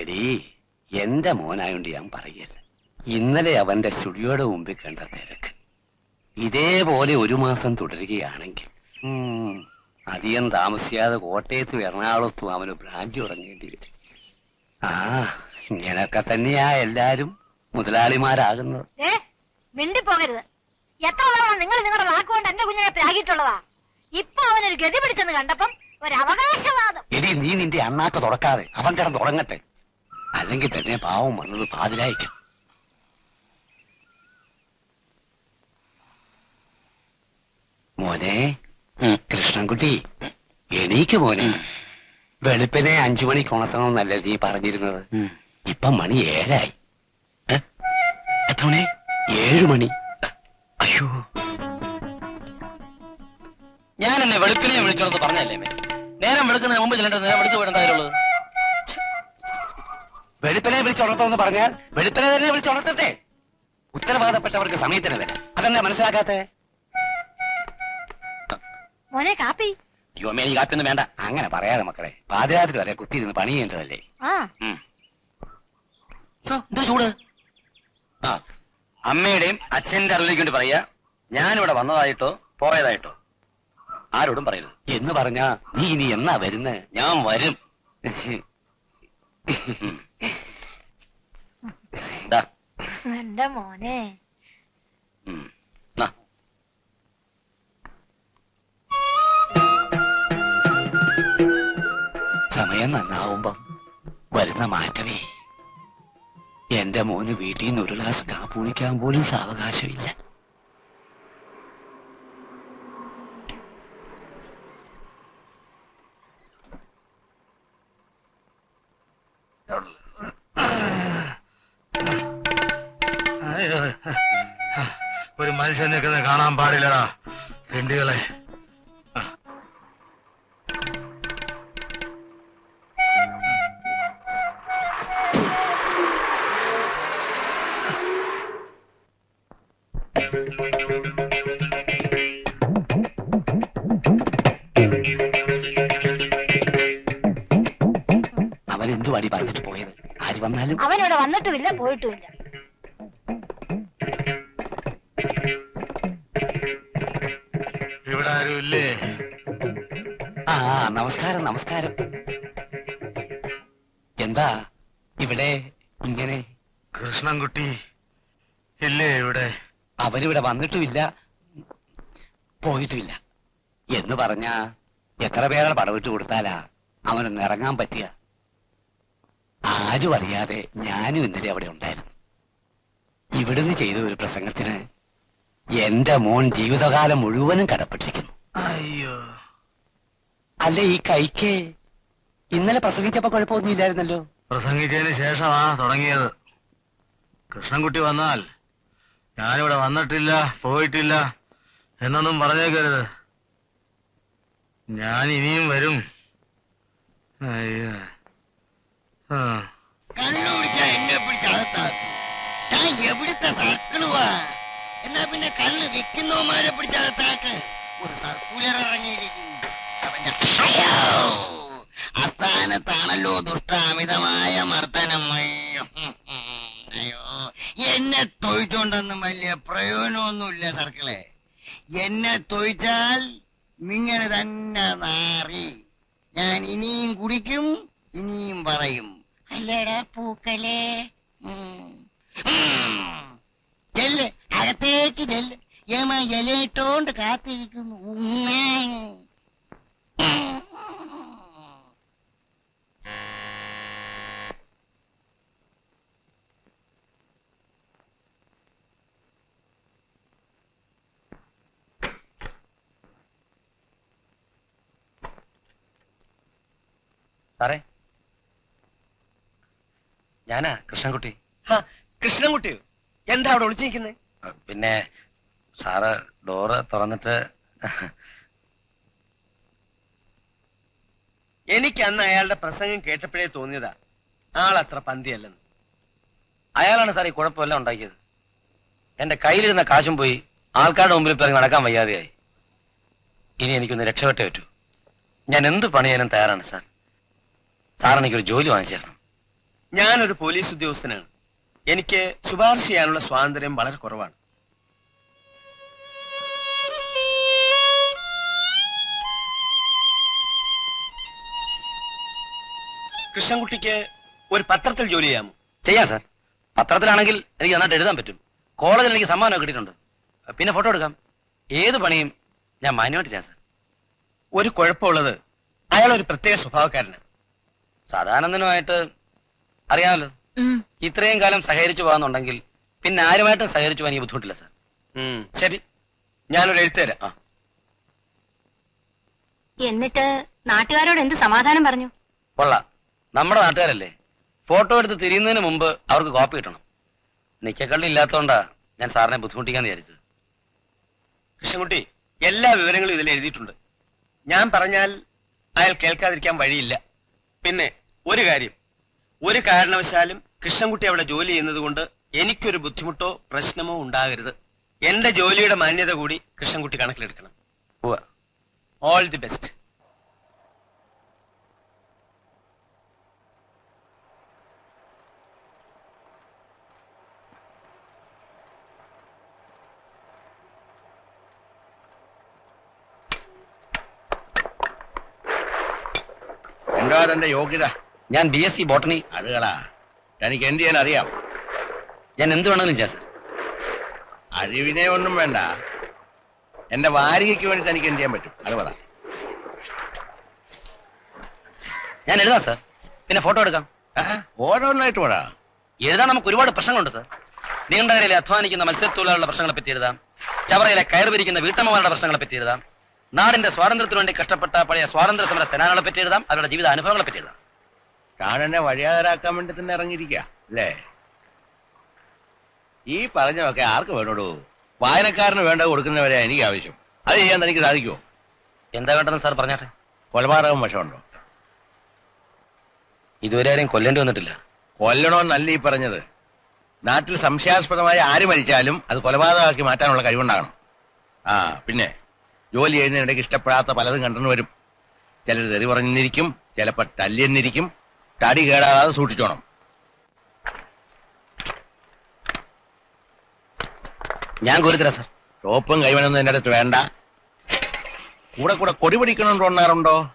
എടീ എന്റെ മോനായോണ്ട് ഞാൻ പറയല്ല ഇന്നലെ അവന്റെ സ്റ്റുഡിയോയുടെ മുമ്പിൽ കണ്ട തിരക്ക്. ഇതേപോലെ ഒരു മാസം തുടരുകയാണെങ്കിൽ അധികം താമസിയാതെ കോട്ടയത്തും എറണാകുളത്തും അവന് ബ്രാഞ്ച് തുടങ്ങേണ്ടി വരും. ആ ഇങ്ങനൊക്കെ തന്നെയാ എല്ലാരും മുതലാളിമാരാകുന്നത്. മിണ്ടി പോകരുത് എത്ര തവണ നിങ്ങൾ നിങ്ങളുടെ വാക്കുകൊണ്ട് എന്റെ കുഞ്ഞിനെ പ്രാഗിയിട്ടുള്ളതാ ഇപ്പൊ അവനൊരു ഗതി പിടിച്ചെന്ന് കണ്ടപ്പം ഒരു അവകാശവാദം എടി നീ നിന്റെ അണ്ണാക്ക് തുറക്കാതെ അവൻ കിടന്ന് തുടങ്ങട്ടെ അല്ലെങ്കിൽ തന്നെ പാവം വന്നത് പാതിരായിക്കും മോനെ കൃഷ്ണൻകുട്ടി എണീക്ക് മോനെ. വെളുപ്പിനെ അഞ്ചു മണിക്ക് ഉണർത്തണമെന്നല്ലേ നീ പറഞ്ഞിരുന്നത്? ഇപ്പം മണി ഏഴായി. ഏഴുമണി എത്ര മണി? ഏഴു മണി. അയ്യോ. എന്നെ വെളുപ്പിനെ വിളിച്ചോളന്ന് പറഞ്ഞല്ലേ നേരം വെളുക്കുന്നതിന് മുമ്പ് ചെല്ലേണ്ടത് നേരം വിളിച്ചു പോയിട്ടായുള്ളത് വെളുപ്പിനെ വിളിച്ചുണർത്തമെന്ന് പറഞ്ഞാൽ വെളുപ്പിനെ തന്നെ വിളിച്ചുണർത്തട്ടെ ഉത്തരവാദപ്പെട്ടവർക്ക് സമയത്തിന് തന്നെ അതെന്നെ മനസ്സിലാക്കാത്തേ? മോനെ കാപ്പി. അയ്യോ അമ്മേ ഈ കാത്തൊന്നും വേണ്ട. അങ്ങനെ പറയാതെ മക്കളെ. പാതിരാത്രി വരെ കുത്തിയിരുന്ന് പണി ചെയ്യേണ്ടതല്ലേ ആ എന്താ ചൂട്? ആ അമ്മയുടെയും അച്ഛന്റെ അറിവിലേക്ക് വേണ്ടി പറയാ ഞാനിവിടെ വന്നതായിട്ടോ പോയതായിട്ടോ? ആരോടും പറയരുത്. എന്ന് പറഞ്ഞാ നീ ഇനി എന്നാ വരുന്നേ? ഞാൻ വരും. എന്റെ മോനെ സമയം നന്നാവുമ്പം വരുന്ന മാറ്റമേ. എന്റെ മോന് വീട്ടിൽ നിന്ന് ഒരു ഗ്ലാസ് കാപ്പ് കുടിക്കാൻ പോലും സാവകാശമില്ല. മനുഷ്യൻ നിൽക്കുന്നത് കാണാൻ പാടില്ലടാ. തിണ്ടികളെ അവൻ എന്തുവാടി പറഞ്ഞിട്ട് പോയത്? ആര് വന്നാലും? അവനിവിടെ വന്നിട്ടുമില്ല പോയിട്ടുമില്ല. ഇല്ലേ ആ നമസ്കാരം നമസ്കാരം. എന്താ ഇവിടെ ഇങ്ങനെ? കൃഷ്ണൻകുട്ടി ഇല്ലേ ഇവിടെ? അവരിവിടെ വന്നിട്ടുമില്ല. പോയിട്ടുമില്ല. എന്ന് പറഞ്ഞ എത്ര പേരുടെ പടവിട്ട് കൊടുത്താലാ അവനൊന്ന് ഇറങ്ങാൻ പറ്റിയ? ആരും അറിയാതെ ഞാനും ഇന്നലെ അവിടെ ഉണ്ടായിരുന്നു. ഇവിടുന്ന് ചെയ്ത ഒരു പ്രസംഗത്തിന് എന്റെ മോൻ ജീവിതകാലം മുഴുവനും കടപ്പെട്ടിരിക്കുന്നു. അയ്യോ. അല്ല ഈ കൈക്ക് ഇന്നലെ പ്രസംഗിച്ചപ്പോ കുഴപ്പമൊന്നുമില്ലായിരുന്നല്ലോ. പ്രസംഗിച്ചതിന് ശേഷമാ തുടങ്ങിയത്. കൃഷ്ണൻകുട്ടി വന്നാൽ ഞാനിവിടെ വന്നിട്ടില്ല പോയിട്ടില്ല എന്നൊന്നും പറഞ്ഞേക്കരുത്. ഞാൻ ഇനിയും വരും. അയ്യോ. ആ. കണ്ണുപിടിച്ച എന്നെ പിടിച്ച് അകത്താക്കും. ഞാൻ എവിടുത്തെ സർക്കിളുവാ? എന്നാ പിന്നെ കള്ള് വിൽക്കുന്നവന്മാരെ പിടിച്ച് അകത്താക്ക്. ഒരു സർക്കുലർ ഇറങ്ങിയിരിക്കുന്നു അവന്റെ അസ്ഥാനത്താണല്ലോ ദുഷ്ടാമിതമായ മർദ്ദനം. അയ്യോ എന്നെ തൊഴിച്ചോണ്ടെന്നും വലിയ പ്രയോജനമൊന്നുമില്ല സർക്കിളെ. എന്നെ തൊഴിച്ചാൽ നിങ്ങൾ തന്നെ നാറി. ഞാൻ ഇനിയും കുടിക്കും ഇനിയും പറയും. അല്ലേടാ പൂക്കലേ. ചെല്ല് അകത്തേക്ക് ചെല്ല്. യമ ഇലയിട്ടോണ്ട് കാത്തിരിക്കുന്നു. സാറേ. ഞാനാ കൃഷ്ണൻകുട്ടി. കൃഷ്ണൻകുട്ടിയോ എന്താ അവിടെ ഒളിച്ചിരിക്കുന്നത് പിന്നെ സാറ് ഡോറ് തുറന്നിട്ട് എനിക്ക് അന്ന് അയാളുടെ പ്രസംഗം കേട്ടപ്പോഴേ തോന്നിയതാ. ആളത്ര പന്തിയല്ലെന്ന്. അയാളാണ് സാർ ഈ കുഴപ്പമെല്ലാം ഉണ്ടാക്കിയത്. എന്റെ കയ്യിലിരുന്ന കാശും പോയി ആൾക്കാരുടെ മുമ്പിൽ പിറങ്ങി നടക്കാൻ വയ്യാതെയായി. ഇനി എനിക്കൊന്ന് രക്ഷപ്പെട്ടേ പറ്റൂ. ഞാൻ എന്ത് പണിയാനും തയ്യാറാണ് സാർ. സാർ എനിക്കൊരു ജോലി വാങ്ങിച്ചു തരണം. ഞാനൊരു പോലീസ് ഉദ്യോഗസ്ഥനാണ്. എനിക്ക് ശുപാർശ ചെയ്യാനുള്ള സ്വാതന്ത്ര്യം വളരെ കുറവാണ്. കൃഷ്ണൻകുട്ടിക്ക് ഒരു പത്രത്തിൽ ജോലി ചെയ്യാമോ? ചെയ്യാം സാർ. പത്രത്തിലാണെങ്കിൽ എനിക്ക് നന്നായിട്ട് എഴുതാൻ പറ്റും. കോളേജിൽ എനിക്ക് സമ്മാനം കിട്ടിയിട്ടുണ്ട്. പിന്നെ ഫോട്ടോ എടുക്കാം. ഏത് പണിയും ഞാൻ മാന്യമായിട്ട് ചെയ്യാം സാർ. ഒരു കുഴപ്പമുള്ളത് അയാൾ ഒരു പ്രത്യേക സ്വഭാവക്കാരനാണ്. സദാനന്ദനുമായിട്ട് അറിയാമല്ലോ. ഇത്രയും കാലം സഹകരിച്ചു പോകാന്നുണ്ടെങ്കിൽ പിന്നെ ആരുമായിട്ടും സഹകരിച്ചു പോകാൻ എനിക്ക് ബുദ്ധിമുട്ടില്ല സാർ. ശരി. ഞാനൊരു എഴുത്തുതരാം ആ. എന്നിട്ട് നാട്ടുകാരോട് എന്ത് സമാധാനം പറഞ്ഞു? കൊള്ളാം. നമ്മുടെ നാട്ടുകാരല്ലേ? ഫോട്ടോ എടുത്ത് തിരിയുന്നതിന് മുമ്പ് അവർക്ക് കോപ്പി കിട്ടണം. നിക്കക്കള്ളി ഇല്ലാത്തതുകൊണ്ടാ ഞാൻ സാറിനെ ബുദ്ധിമുട്ടിക്കാന്ന് വിചാരിച്ചത്. കൃഷ്ണൻകുട്ടി എല്ലാ വിവരങ്ങളും ഇതിൽ എഴുതിയിട്ടുണ്ട്. ഞാൻ പറഞ്ഞാൽ അയാൾ കേൾക്കാതിരിക്കാൻ വഴിയില്ല. പിന്നെ ഒരു കാര്യം. ഒരു കാരണവശാലും കൃഷ്ണൻകുട്ടി അവിടെ ജോലി ചെയ്യുന്നത് കൊണ്ട് എനിക്കൊരു ബുദ്ധിമുട്ടോ പ്രശ്നമോ ഉണ്ടാകരുത്. എന്റെ ജോലിയുടെ മാന്യത കൂടി കൃഷ്ണൻകുട്ടി കണക്കിലെടുക്കണം. ഓൾ ദി ബെസ്റ്റ് തന്റെ യോഗ്യത. ഞാൻ ബി എസ് സി ബോട്ടണി അതുകളാ എനിക്ക് എന്ത് ചെയ്യാൻ അറിയാം? ഞാൻ എന്ത് വേണമെങ്കിലും ചെയ്യാം സാർ അഴിവിനെ ഒന്നും വേണ്ട. എന്റെ വാരികയ്ക്ക് വേണ്ടി എനിക്ക് എന്ത് ചെയ്യാൻ പറ്റും? അത് പറ. ഞാൻ എഴുതാം സാർ പിന്നെ ഫോട്ടോ എടുക്കാം. ആ, ഓരോന്നായിട്ട് പോടാ എഴുതാൻ നമുക്ക് ഒരുപാട് പ്രശ്നങ്ങളുണ്ട് സാർ നീണ്ടകരയിലെ അധ്വാനിക്കുന്ന മത്സ്യത്തൊഴിലാളികളുടെ പ്രശ്നങ്ങളെ പറ്റി എഴുതാം. ചവറയിലെ കയർ വിരിക്കുന്ന വീട്ടമ്മമാരുടെ പ്രശ്നങ്ങളെ പറ്റി എഴുതാം. നാടിന്റെ സ്വാതന്ത്ര്യത്തിനു വേണ്ടി കഷ്ടപ്പെട്ട പഴയ സ്വാതന്ത്ര്യ സമര സേനാനികളെ പറ്റി എഴുതാം അവരുടെ ജീവിത അനുഭവങ്ങളെ പറ്റി എഴുതാം. താൻ എന്നെ വഴിയാതരാക്കാൻ വേണ്ടി തന്നെ ഇറങ്ങിയിരിക്കുക അല്ലേ? ഈ പറഞ്ഞതൊക്കെ ആർക്ക് വേണോടൂ? വായനക്കാരന് വേണ്ട കൊടുക്കുന്നവരെ എനിക്ക് ആവശ്യം. അത് ചെയ്യാൻ തനിക്ക് സാധിക്കുമോ എന്താ വേണ്ടതെന്ന് സാർ പറഞ്ഞാട്ടെ? കൊലപാതകം വശമുണ്ടോ? ഇതുവരെ ആരെയും കൊല്ലേണ്ടി വന്നിട്ടില്ല. കൊല്ലണമെന്നല്ല ഈ പറഞ്ഞത്. നാട്ടിൽ സംശയാസ്പദമായി ആര് മരിച്ചാലും അത് കൊലപാതകമാക്കി മാറ്റാനുള്ള കഴിവുണ്ടാകണം. ആ പിന്നെ? ജോലി ചെയ്യുന്നതിനിടയ്ക്ക് ഇഷ്ടപ്പെടാത്ത പലതും കണ്ടെന്ന് വരും. ചിലർ തെറി പറഞ്ഞിരിക്കും ചിലപ്പോൾ തല്ലിയെന്നിരിക്കും. തടി കേടാകാതെ സൂക്ഷിച്ചോണം. ഞാൻ കൊടുത്തില്ല സാർ. ടോപ്പും കൈവനൊന്നും എന്റെ അടുത്ത് വേണ്ട. കൂടെ കൂടെ കൊടി പിടിക്കണമെന്ന് തോന്നാറുണ്ടോ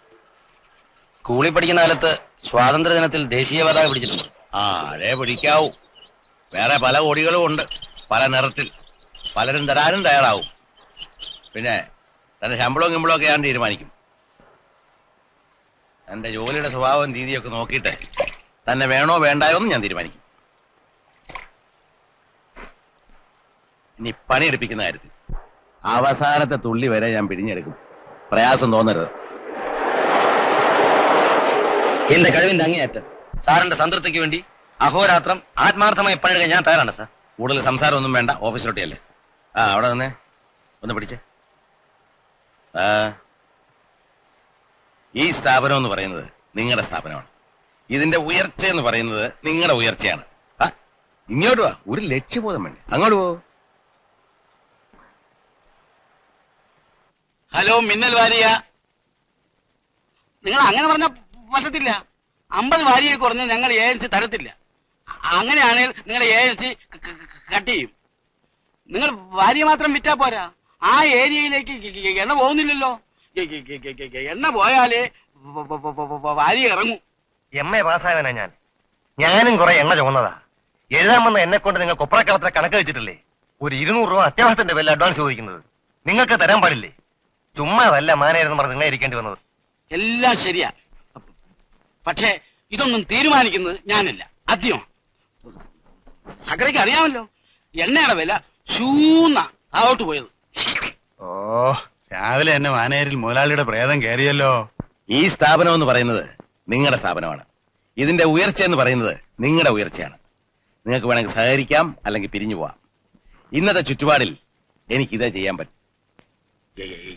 സ്കൂളിൽ പഠിക്കുന്ന കാലത്ത് സ്വാതന്ത്ര്യ ദിനത്തിൽ ദേശീയ പതാക പിടിച്ചിട്ടുണ്ട്. ആ അതേ പിടിക്കാവൂ. വേറെ പല കൊടികളും ഉണ്ട്. പല നിറത്തിൽ. പലരും തരാനും തയ്യാറാവും. പിന്നെ തന്റെ ശമ്പളവും കിമ്പളവും ഒക്കെ ഞാൻ തീരുമാനിക്കും. തന്റെ ജോലിയുടെ സ്വഭാവം രീതിയൊക്കെ നോക്കിയിട്ട് തന്നെ വേണോ വേണ്ടായോ എന്ന് ഞാൻ തീരുമാനിക്കും. ഇനി പണിയെടുപ്പിക്കുന്ന കാര്യത്തിൽ അവസാനത്തെ തുള്ളി വരെ ഞാൻ പിടിഞ്ഞെടുക്കും പ്രയാസം തോന്നരുത്. എന്റെ കഴിവിന്റെ അങ്ങേയറ്റം. സാറിന്റെ സംതൃപ്തിക്ക് വേണ്ടി അഹോരാത്രം ആത്മാർത്ഥമായി പണിയെടുക്കാൻ ഞാൻ തയ്യാറാണ് സാർ. കൂടുതൽ സംസാരമൊന്നും വേണ്ട ഓഫീസിലോട്ടിയല്ലേ ആ അവിടെ നിന്നേ ഒന്ന് പിടിച്ചേ. ഈ സ്ഥാപനം എന്ന് പറയുന്നത് നിങ്ങളുടെ സ്ഥാപനമാണ്. ഇതിന്റെ ഉയർച്ച എന്ന് പറയുന്നത് നിങ്ങളുടെ ഉയർച്ചയാണ്. ഇങ്ങോട്ട് വാ. ഒരു ലക്ഷ്യബോധം വേണ്ടേ. അങ്ങോട്ട് പോ. ഹലോ മിന്നൽ വാരിയ. നിങ്ങൾ അങ്ങനെ പറഞ്ഞ പറ്റത്തില്ല. അമ്പത് വാരിയെ കുറഞ്ഞ് ഞങ്ങൾ ഏജൻസി തരത്തില്ല. അങ്ങനെയാണെങ്കിൽ നിങ്ങളുടെ ഏജൻസി കട്ട് ചെയ്യും. നിങ്ങൾ വാരിയ മാത്രം വിറ്റാ പോരാ. ആ ഏരിയയിലേക്ക് എണ്ണ പോകുന്നില്ലല്ലോ. എണ്ണ പോയാലേ വാരി ഇറങ്ങൂ. എം എ പാസ്സായവനാ ഞാൻ. ഞാനും കുറെ എണ്ണ ചുമന്നതാ. എഴുതാൻ വന്ന എന്നെ കൊണ്ട് നിങ്ങൾ കൊപ്രക്കളത്തിലെ കണക്ക് വെച്ചിട്ടില്ലേ? ഒരു ഇരുന്നൂറ് രൂപ അത്യാവശ്യത്തിന്റെ വില അഡ്വാൻസ് ചോദിക്കുന്നത്. നിങ്ങൾക്ക് തരാൻ പാടില്ലേ? ചുമ്മാ അതല്ല മാനേജെന്ന് പറഞ്ഞ് നിങ്ങളെ ഇരിക്കേണ്ടി വന്നത്. എല്ലാം ശരിയാ. പക്ഷേ ഇതൊന്നും തീരുമാനിക്കുന്നത് ഞാനല്ല. അദ്യം സകലയ്ക്ക് അറിയാമല്ലോ. എണ്ണയുടെ വില ശൂന്ന. താഴോട്ട് പോയത്. ഓ രാവിലെ എന്നെ വാനേരിൽ മുതലാളിയുടെ പ്രേതം കയറിയല്ലോ. ഈ സ്ഥാപനം എന്ന് പറയുന്നത് നിങ്ങളുടെ സ്ഥാപനമാണ്. ഇതിന്റെ ഉയർച്ച എന്ന് പറയുന്നത് നിങ്ങളുടെ ഉയർച്ചയാണ്. നിങ്ങൾക്ക് വേണമെങ്കിൽ സഹകരിക്കാം അല്ലെങ്കിൽ പിരിഞ്ഞു പോവാം. ഇന്നത്തെ ചുറ്റുപാടിൽ എനിക്ക് ഇതേ ചെയ്യാൻ പറ്റും.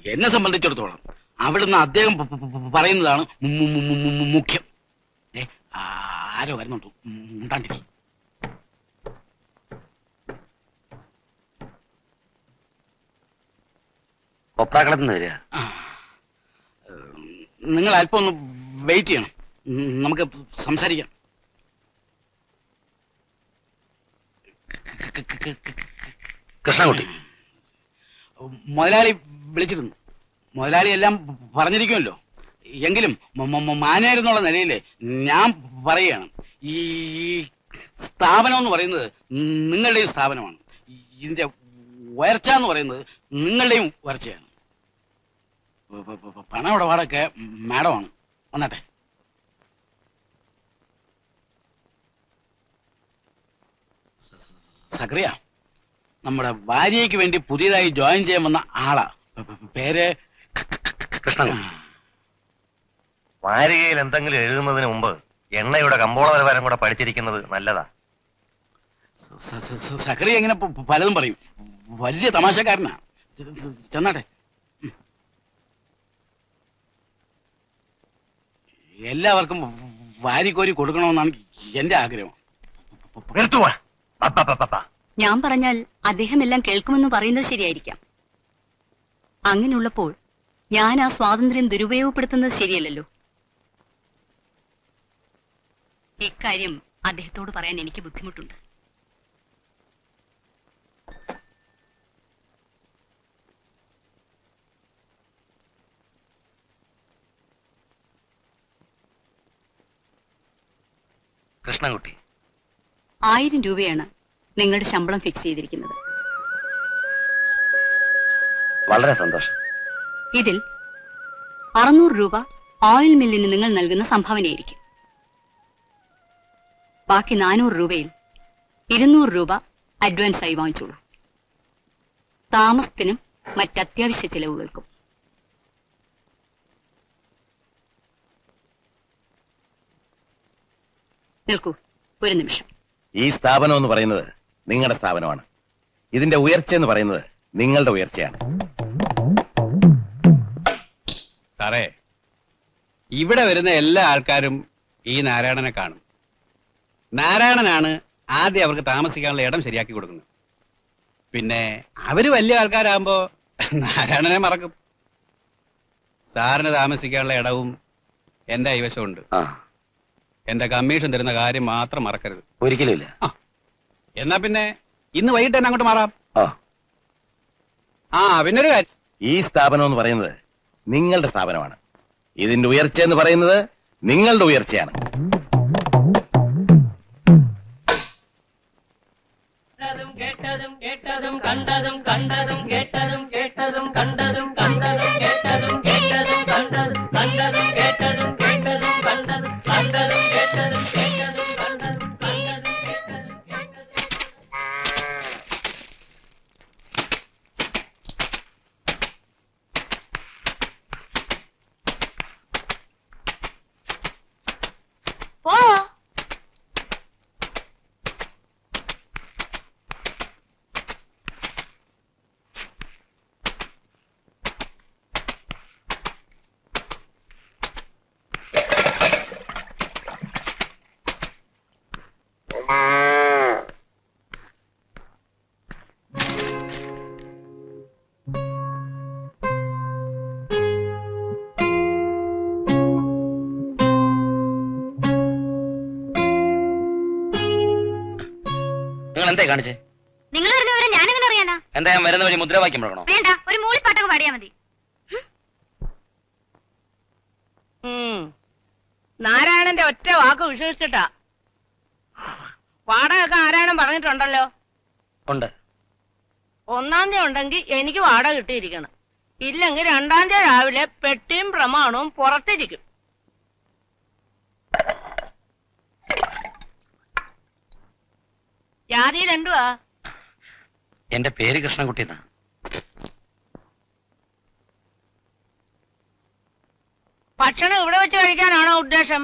എന്നെ സംബന്ധിച്ചിടത്തോളം അവിടുന്ന് അദ്ദേഹം പ- പ- പ- പറയുന്നതാണ് മു- മു- മു- മു- മുഖ്യം. ഏ, ആരോ വരുന്നുണ്ട്. ഉണ്ടാണ്ടിരി കൊപ്രാക്കളത്തിൽ നിന്ന് വരിക നിങ്ങൾ അല്പം ഒന്ന് വെയിറ്റ് ചെയ്യണം. നമുക്ക് സംസാരിക്കാം. കൃഷ്ണകുട്ടി മുതലാളി വിളിച്ചിരുന്നു. മുതലാളി എല്ലാം പറഞ്ഞിരിക്കുമല്ലോ. എങ്കിലും മാനേരുന്നുള്ള നിലയിൽ ഞാൻ പറയുകയാണ്. ഈ സ്ഥാപനം എന്ന് പറയുന്നത് നിങ്ങളുടെയും സ്ഥാപനമാണ്. ഇതിന്റെ ഉയർച്ച എന്ന് പറയുന്നത് നിങ്ങളുടെയും ഉയർച്ചയാണ്. പ- പ- പ- പണം ഇടപാടൊക്കെ മാഡമാണ്. വന്നാട്ടെ. സക്രിയ നമ്മുടെ ഭാര്യയ്ക്ക് വേണ്ടി പുതിയതായി ജോയിൻ ചെയ്യാൻ വന്ന ആളാ. പേര്? കൃഷ്ണൻകുട്ടി വാരികയിൽ എന്തെങ്കിലും എഴുതുന്നതിന് മുമ്പ് എണ്ണയുടെ കമ്പോള നിലവാരം കൂടെ പഠിച്ചിരിക്കുന്നത് നല്ലതാ. സക്രിയ ഇങ്ങനെ പ- പലതും പറയും. വലിയ തമാശക്കാരനാ. ചെന്നാട്ടെ ഉം. എല്ലാവർക്കും വാരിക്കോരി കൊടുക്കണമെന്നാണ് എന്റെ ആഗ്രഹം. ഞാൻ പറഞ്ഞാൽ അദ്ദേഹം എല്ലാം കേൾക്കുമെന്ന് പറയുന്നത് ശരിയായിരിക്കാം. അങ്ങനെയുള്ളപ്പോൾ ഞാൻ ആ സ്വാതന്ത്ര്യം ദുരുപയോഗപ്പെടുത്തുന്നത് ശരിയല്ലല്ലോ. ഇക്കാര്യം അദ്ദേഹത്തോട് പറയാൻ എനിക്ക് ബുദ്ധിമുട്ടുണ്ട്. കൃഷ്ണൻകുട്ടി. ആയിരം രൂപയാണ് നിങ്ങളുടെ ശമ്പളം ഫിക്സ് ചെയ്തിരിക്കുന്നത്. വളരെ സന്തോഷം. ഇതിൽ അറുന്നൂറ് രൂപ ഓയിൽ മില്ലിന് നിങ്ങൾ നൽകുന്ന സംഭാവനയായിരിക്കും. ബാക്കി നാനൂറ് രൂപയിൽ ഇരുന്നൂറ് രൂപ അഡ്വാൻസ് ആയി വാങ്ങിച്ചോളൂ. താമസത്തിനും മറ്റത്യാവശ്യ ചെലവുകൾക്കും. നിൽക്കൂ. ഒരു നിമിഷം. ഈ സ്ഥാപനം എന്ന് പറയുന്നത് നിങ്ങളുടെ സ്ഥാപനമാണ്. ഇതിന്റെ ഉയർച്ച എന്ന് പറയുന്നത് നിങ്ങളുടെ ഉയർച്ചയാണ്. സാറേ ഇവിടെ വരുന്ന എല്ലാ ആൾക്കാരും ഈ നാരായണനെ കാണും. നാരായണനാണ് ആദ്യം അവർക്ക് താമസിക്കാനുള്ള ഇടം ശരിയാക്കി കൊടുക്കുന്നത്. പിന്നെ അവർ വലിയ ആൾക്കാരാകുമ്പോ നാരായണനെ മറക്കും. സാറിന് താമസിക്കാനുള്ള ഇടവും എന്റെ കൈവശമുണ്ട്. ആ. എന്റെ കമ്മീഷൻ തരുന്ന കാര്യം മാത്രം മറക്കരുത്. ഒരിക്കലും ഇല്ല. എന്നാ പിന്നെ ഇന്ന് വൈകിട്ട് തന്നെ അങ്ങോട്ട് മാറാം. ആ. ആ പിന്നെ ഒരു കാര്യം. ഈ സ്ഥാപനം എന്ന് പറയുന്നത് നിങ്ങളുടെ സ്ഥാപനമാണ്. ഇതിന്റെ ഉയർച്ച എന്ന് പറയുന്നത് നിങ്ങളുടെ ഉയർച്ചയാണ്. കേട്ടതും കേട്ടതും കണ്ടതും കണ്ടതും കേട്ടതും കേട്ടതും കണ്ടതും കണ്ടതും എന്തേ കാണിച്ചേ? നിങ്ങൾ വരുന്നവരെ ഞാനെങ്ങനെ അറിയാനാ? എന്താ ഞാൻ വരുന്ന വഴി മുദ്രാവാക്യം മുഴക്കണോ വേണ്ട ഒരു മൂളിപ്പാട്ടൊക്കെ പാടിയാ മതി. നാരായണന്റെ ഒറ്റ വാക്ക് വിശ്വസിച്ചിട്ടാ. വാടകയൊക്കെ നാരായണൻ പറഞ്ഞിട്ടുണ്ടല്ലോ. ഉണ്ട്. ഒന്നാം തീയതി ഉണ്ടെങ്കിൽ എനിക്ക് വാടക കിട്ടിയിരിക്കണം. ഇല്ലെങ്കിൽ രണ്ടാം തീയതി രാവിലെ പെട്ടിയും പ്രമാണവും പുറത്തിരിക്കും. എന്റെ പേര് കൃഷ്ണൻകുട്ടി എന്നാ ഭക്ഷണം ഇവിടെ വെച്ച് കഴിക്കാനാണോ ഉദ്ദേശം?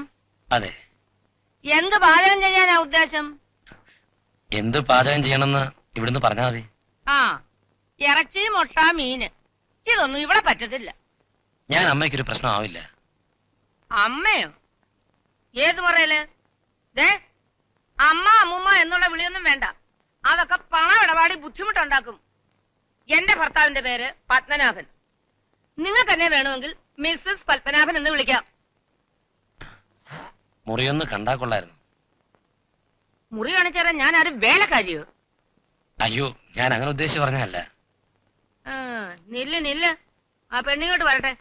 അതെ. എന്ത് പാചകം ചെയ്യാനാ ഉദ്ദേശം? എന്ത് പാചകം ചെയ്യണമെന്ന് ഇവിടുന്ന് പറഞ്ഞാൽ മതി. ആ ഇറച്ചി മുട്ട മീന്. ഇതൊന്നും ഇവിടെ പറ്റത്തില്ല. ഞാൻ അമ്മയ്ക്കൊരു പ്രശ്നമാവില്ല. അമ്മയോ? ഏത് പറയൽ ദേ അമ്മ അമ്മൂമ്മ എന്നുള്ള വിളിയൊന്നും വേണ്ട. അതൊക്കെ പണമിടപാടി ബുദ്ധിമുട്ടുണ്ടാക്കും. എന്റെ ഭർത്താവിന്റെ പേര് പത്മനാഭൻ. നിങ്ങൾക്ക് തന്നെ വേണമെങ്കിൽ മിസ്സസ് പത്മനാഭൻ എന്ന് വിളിക്കാം. മുറിയൊന്ന് കണ്ടാ കൊള്ളായിരുന്നു. മുറി കാണിച്ചേരാൻ ഞാൻ ആരും വേലക്കാരിയോ? അയ്യോ ഞാൻ അങ്ങനെ ഉദ്ദേശിച്ച് പറഞ്ഞതല്ല. ആ, നില്ല് നില്ല്. ആ പെണ്ണിങ്ങോട്ട് വരട്ടെ.